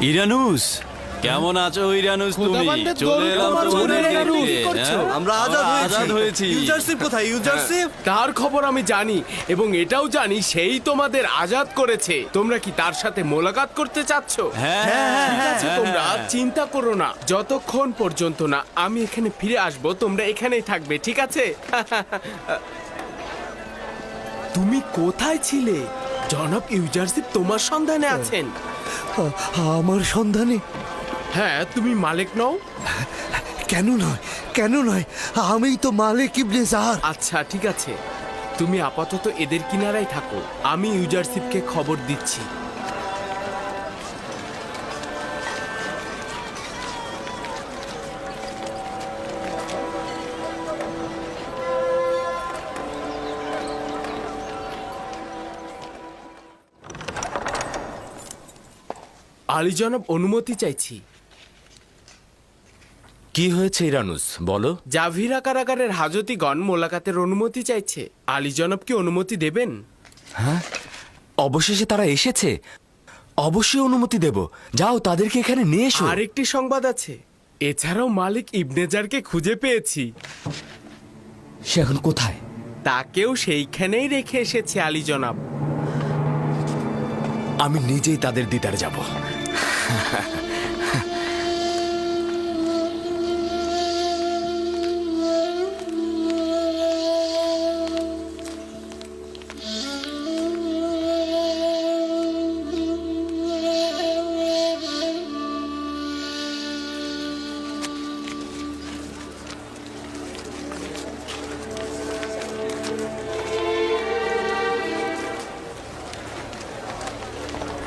ইরানুস কেমন আছো ইরানুস তুমি? চলে এলাম তোমাদের দেখতে? হ্যাঁ? আমরা আজাদ হয়েছি। ইউজারশিপ কোথায়? ইউজারশিপ? তার খবর আমি জানি এবং এটাও জানি সেই তোমাদের আজাদ করেছে। তোমরা কি তার সাথে মোলাকাত করতে চাচ্ছ? হ্যাঁ। ঠিক আছে হ্যাঁ, তোমরা হ্যাঁ। চিন্তা করো না। যতক্ষণ পর্যন্ত না আমি এখানে ফিরে আসব তোমরা এখানেই থাকবে ঠিক আছে? তুমি কোথায় ছিলে? জনাব ইউজার্সি তোমার সন্ধানে আছেন। আমার সন্ধানে? হ্যাঁ তুমি মালিক নও? কেন নয়? কেন নয়? আমি তো মালিক ইবনে জাহার। আচ্ছা ঠিক আছে। তুমি আপাতত এদের কিনারায় থাকো। আমি ইউজারশিপকে খবর দিচ্ছি। আলী জনাব অনুমতি চাইছি। কি হয়েছে ইরানুস? বলো। জাভিরা কারাগারের হাজতিগণ মোলাকাতের অনুমতি চাইছে। আলী জনাব কি অনুমতি দেবেন? হ্যাঁ অবশেষে তারা এসেছে। অবশ্যই অনুমতি দেব। যাও তাদেরকে এখানে নিয়ে এসো। আরেকটি সংবাদ আছে। এছাড়াও মালিক ইবনেজারকে খুঁজে পেয়েছি। সে এখন কোথায়? তাকেও সেইখানেই রেখে এসেছে আলী জনাব আমি নিজেই তাদের দিদার যাব। Ha ha ha.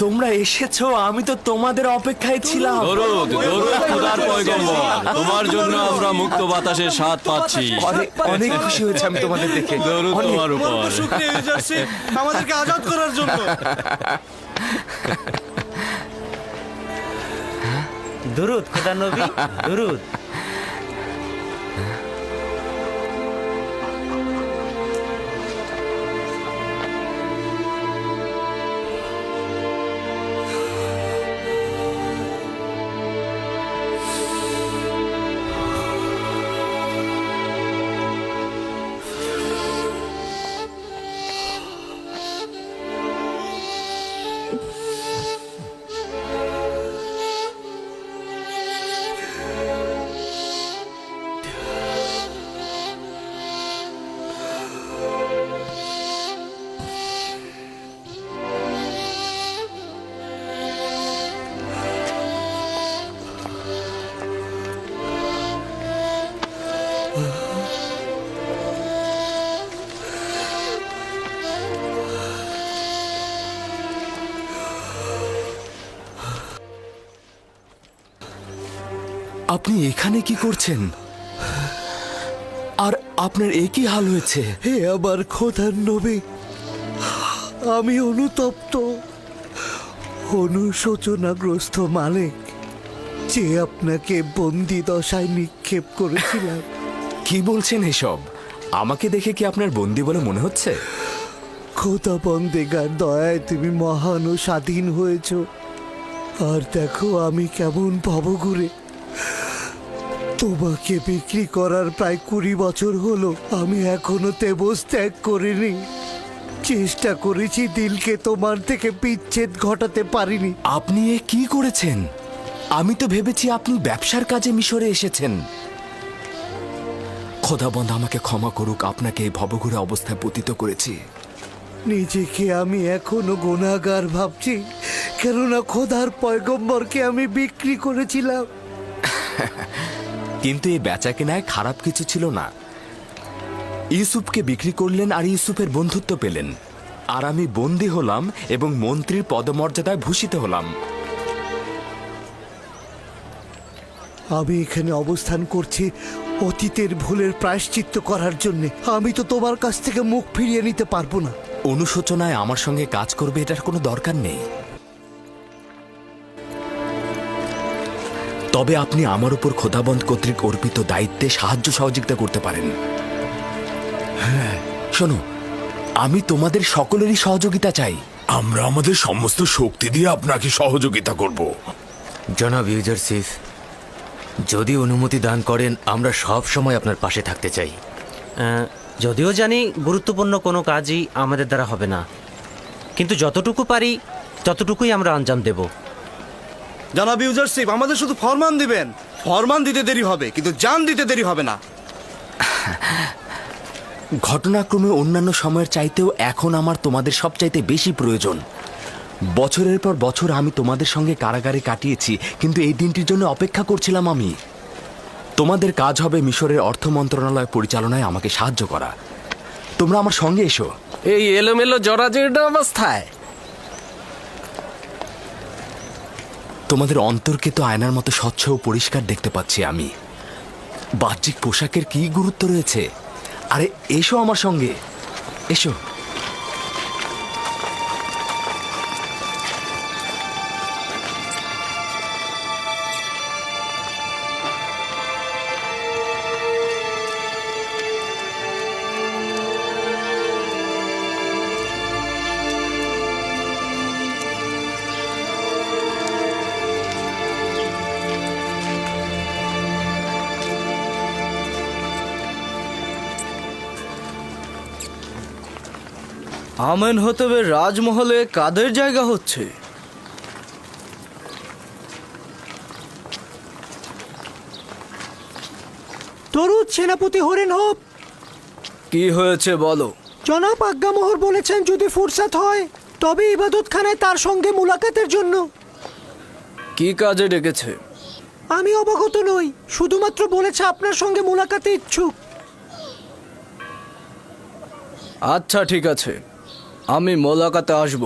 তোমরা এসেছ আমি তো তোমাদের অপেক্ষায় ছিলাম। দরুদ দরুদ খোদার পয়গম্বর তোমার জন্য আমরা মুক্ত বাতাসের স্বাদ পাচ্ছি। অনেক অনেক খুশি হয়েছে আমি তোমাদের দেখে। দরুদ তোমার উপর। শুক্রিয়া আমাদেরকে আজাদ করার জন্য। দুরুদ খোদা নবী দুরুদ। আপনি এখানে কি করছেন? আর আপনার একই হাল হয়েছে? হে আমার খোদার নবী আমি অনুতপ্ত। অনুশোচনাগ্রস্ত মালিক যে আপনাকে বন্দি দশায় নিক্ষেপ করেছিলাম। কি বলছেন এসব? আমাকে দেখে কি আপনার বন্দি বলে মনে হচ্ছে? খোদা বন্দেগার দয়ায় তুমি মহান ও স্বাধীন হয়েছ। আর দেখো আমি কেমন ভবঘুরে। তোমাকে বিক্রি করার প্রায় কুড়ি বছর হলো। আমি এখনও তেবস ত্যাগ করিনি। চেষ্টা করেছি দিলকে তোমার থেকে বিচ্ছেদ ঘটাতে পারিনি। আপনি এ কি করেছেন? আমি তো ভেবেছি আপনি ব্যবসার কাজে মিশরে এসেছেন। খোদাবন্ধ আমাকে ক্ষমা করুক আপনাকে এই ভবঘুরে অবস্থায় পতিত করেছি। নিজেকে আমি এখনও গুণাগার ভাবছি কেননা খোদার পয়গম্বরকে আমি বিক্রি করেছিলাম। কিন্তু এই বেচা কেনায় খারাপ কিছু ছিল না। ইউসুফকে বিক্রি করলেন আর ইউসুফের বন্ধুত্ব পেলেন। আর আমি বন্দী হলাম এবং মন্ত্রীর পদমর্যাদায় ভূষিত হলাম। আমি এখানে অবস্থান করছি অতীতের ভুলের প্রায়শ্চিত্ত করার জন্য। আমি তো তোমার কাছ থেকে মুখ ফিরিয়ে নিতে পারব না। অনুশোচনায় আমার সঙ্গে কাজ করবে এটার কোনো দরকার নেই। তবে আপনি আমার উপর খোদাবন্ধ কর্তৃক অর্পিত দায়িত্বে সাহায্য সহযোগিতা করতে পারেন। হ্যাঁ শোনো আমি তোমাদের সকলেরই সহযোগিতা চাই। আমরা আমাদের সমস্ত শক্তি দিয়ে আপনাকে সহযোগিতা করব। জনাব ইউজারসিফ যদি অনুমতি দান করেন আমরা সব সময় আপনার পাশে থাকতে চাই। যদিও জানি গুরুত্বপূর্ণ কোনো কাজই আমাদের দ্বারা হবে না কিন্তু যতটুকু পারি ততটুকুই আমরা আঞ্জাম দেব। জনাব ইউজারশিপ আমাদের শুধু ফরমান দিবেন। ফরমান দিতে দেরি হবে কিন্তু জান দিতে দেরি হবে না। ঘটনাক্রমে অন্যান্য সময়ের চাইতেও এখন আমার তোমাদের সবচাইতে বেশি প্রয়োজন। বছরের পর বছর আমি তোমাদের সঙ্গে কারাগারে কাটিয়েছি কিন্তু এই দিনটির জন্য অপেক্ষা করছিলাম আমি। তোমাদের কাজ হবে মিশরের অর্থ মন্ত্রণালয় পরিচালনায় আমাকে সাহায্য করা। তোমরা আমার সঙ্গে এসো। এই এলোমেলো জরাজীর্ণ অবস্থায়। তোমাদের অন্তর্কে তো আয়নার মতো স্বচ্ছ ও পরিষ্কার দেখতে পাচ্ছি আমি। বাহ্যিক পোশাকের কি গুরুত্ব রয়েছে? আরে, এসো আমার সঙ্গে। এসো। আমেন হতেবে রাজমহলে কাদের জায়গা হচ্ছে? তরুদ সেনাপতি হরেন হোপ। কি হয়েছে বলো? জনাব আজ্ঞামোহর বলেছেন যদি ফুরসাত হয় তবে ইবাদতখানায় তার সঙ্গে মুলাকাতের জন্য। কি কাজে ডেকেছে? আমি অবগত নই শুধুমাত্র বলেছে আপনার সঙ্গে মুলাকাতে ইচ্ছুক। আচ্ছা ঠিক আছে। আমি মোলাকাতে আসব।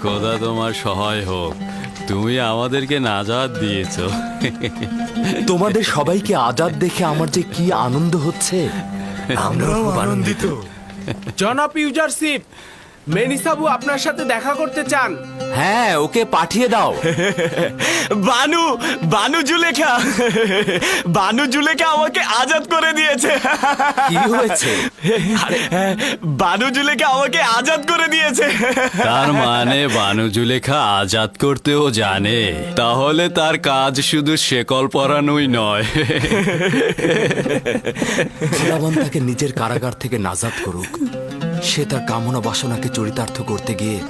খোদা তোমার সহায় হোক। তুমি আমাদেরকে নাজাদ দিয়েছ। তোমাদের সবাইকে আজাদ দেখে আমার যে কি আনন্দ হচ্ছে আমরাও আনন্দিত। জনাব ইউজারশিপ মেনিসাবু আপনার সাথে দেখা করতে চান। হ্যাঁ ওকে পাঠিয়ে দাও। বানু বানু জুলেখা। বানু জুলেখা আমাকে আজাদ করে দিয়েছে। কি হয়েছে? বানু জুলেখা আমাকে আজাদ করে দিয়েছে। তার মানে বানু জুলেখা আজাদ করতেও জানে। তাহলে তার কাজ শুধু শেকল পরানোই নয়। তাকে নিজের কারাগার থেকে নাজাদ করুক। সে তার কামনা বাসনাকে চরিতার্থ করতে গিয়ে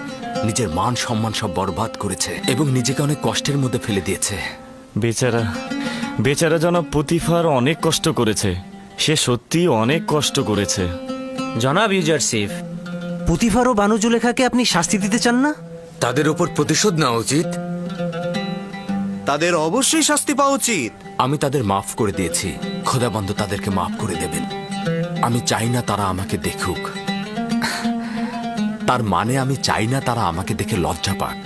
নিজের মান সম্মান সব বরবাদ করেছে এবং নিজেকে অনেক কষ্টের মধ্যে ফেলে দিয়েছে। বেচারা বেচারা জনাব পুতিফার অনেক কষ্ট করেছে। সে সত্যিই অনেক কষ্ট করেছে। জনাব ইউজারসিফ পুতিফার ও বানুজুলেখাকে আপনি শাস্তি দিতে চান না? তাদের ওপর প্রতিশোধ নেওয়া উচিত। তাদের অবশ্যই শাস্তি পাওয়া উচিত। আমি তাদের মাফ করে দিয়েছি। খোদাবন্ধ তাদেরকে মাফ করে দেবেন। আমি চাই না তারা আমাকে দেখুক। তার মানে আমি চাই না তারা আমাকে দেখে লজ্জা পাক।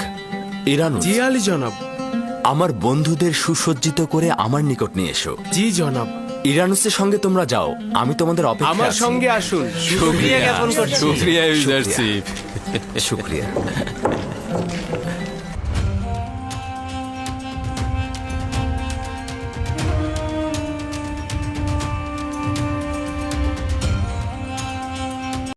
ইরানু জি আলী জনাব। আমার বন্ধুদের সুসজ্জিত করে আমার নিকট নিয়ে এসো। জি জনাব। ইরানুসের সঙ্গে তোমরা যাও। আমি তোমাদের অপেক্ষা আমার সঙ্গে আসুন। শুক্রিয়া। জ্ঞাপন করছি। শুক্রিয়া। ইউজারশিপ শুক্রিয়া।